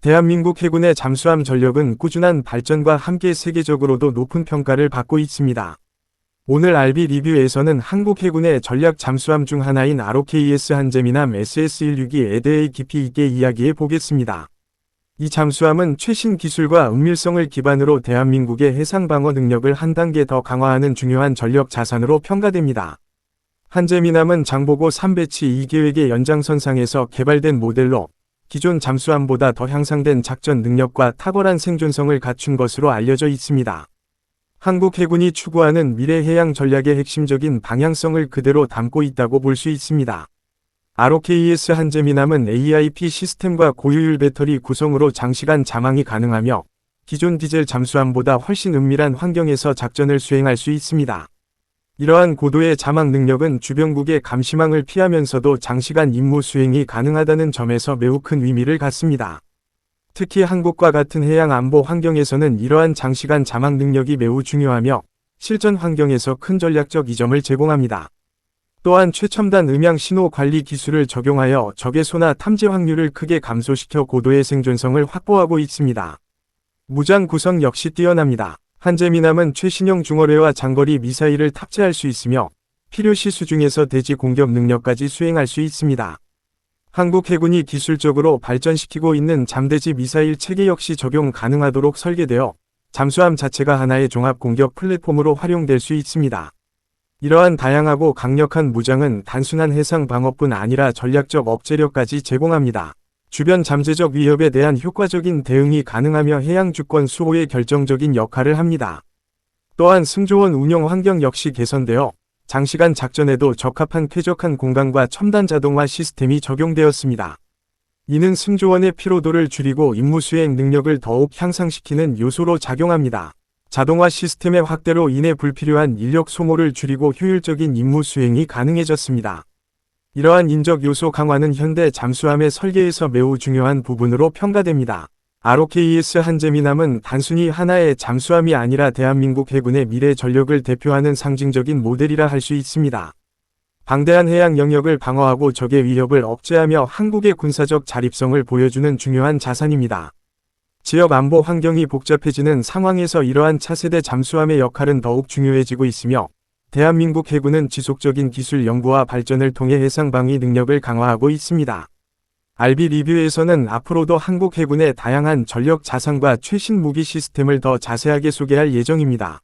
대한민국 해군의 잠수함 전력은 꾸준한 발전과 함께 세계적으로도 높은 평가를 받고 있습니다. 오늘 RB 리뷰에서는 한국 해군의 전략 잠수함 중 하나인 ROKES 한재미남 SS-162에 대해 깊이 있게 이야기해 보겠습니다. 이 잠수함은 최신 기술과 은밀성을 기반으로 대한민국의 해상 방어 능력을 한 단계 더 강화하는 중요한 전력 자산으로 평가됩니다. 한재미남은 장보고 3배치 2계획의 연장선상에서 개발된 모델로 기존 잠수함보다 더 향상된 작전 능력과 탁월한 생존성을 갖춘 것으로 알려져 있습니다. 한국 해군이 추구하는 미래 해양 전략의 핵심적인 방향성을 그대로 담고 있다고 볼 수 있습니다. ROKES 한재미남은 AIP 시스템과 고효율 배터리 구성으로 장시간 자망이 가능하며 기존 디젤 잠수함보다 훨씬 은밀한 환경에서 작전을 수행할 수 있습니다. 이러한 고도의 자막 능력은 주변국의 감시망을 피하면서도 장시간 임무 수행이 가능하다는 점에서 매우 큰 의미를 갖습니다. 특히 한국과 같은 해양 안보 환경에서는 이러한 장시간 자막 능력이 매우 중요하며 실전 환경에서 큰 전략적 이점을 제공합니다. 또한 최첨단 음향 신호 관리 기술을 적용하여 적의 소나 탐지 확률을 크게 감소시켜 고도의 생존성을 확보하고 있습니다. 무장 구성 역시 뛰어납니다. 한재미남은 최신형 중어뢰와 장거리 미사일을 탑재할 수 있으며 필요시 수중에서 대지 공격 능력까지 수행할 수 있습니다. 한국 해군이 기술적으로 발전시키고 있는 잠대지 미사일 체계 역시 적용 가능하도록 설계되어 잠수함 자체가 하나의 종합 공격 플랫폼으로 활용될 수 있습니다. 이러한 다양하고 강력한 무장은 단순한 해상 방어뿐 아니라 전략적 억제력까지 제공합니다. 주변 잠재적 위협에 대한 효과적인 대응이 가능하며 해양 주권 수호에 결정적인 역할을 합니다. 또한 승조원 운영 환경 역시 개선되어 장시간 작전에도 적합한 쾌적한 공간과 첨단 자동화 시스템이 적용되었습니다. 이는 승조원의 피로도를 줄이고 임무 수행 능력을 더욱 향상시키는 요소로 작용합니다. 자동화 시스템의 확대로 인해 불필요한 인력 소모를 줄이고 효율적인 임무 수행이 가능해졌습니다. 이러한 인적 요소 강화는 현대 잠수함의 설계에서 매우 중요한 부분으로 평가됩니다. ROKES 한재미남은 단순히 하나의 잠수함이 아니라 대한민국 해군의 미래 전력을 대표하는 상징적인 모델이라 할 수 있습니다. 방대한 해양 영역을 방어하고 적의 위협을 억제하며 한국의 군사적 자립성을 보여주는 중요한 자산입니다. 지역 안보 환경이 복잡해지는 상황에서 이러한 차세대 잠수함의 역할은 더욱 중요해지고 있으며 대한민국 해군은 지속적인 기술 연구와 발전을 통해 해상 방위 능력을 강화하고 있습니다. RB 리뷰에서는 앞으로도 한국 해군의 다양한 전력 자산과 최신 무기 시스템을 더 자세하게 소개할 예정입니다.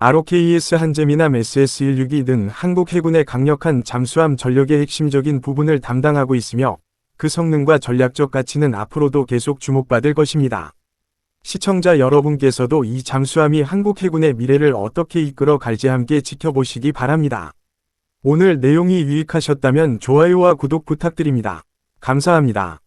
ROKES 한재미남 SS-162 등 한국 해군의 강력한 잠수함 전력의 핵심적인 부분을 담당하고 있으며 그 성능과 전략적 가치는 앞으로도 계속 주목받을 것입니다. 시청자 여러분께서도 이 잠수함이 한국 해군의 미래를 어떻게 이끌어 갈지 함께 지켜보시기 바랍니다. 오늘 내용이 유익하셨다면 좋아요와 구독 부탁드립니다. 감사합니다.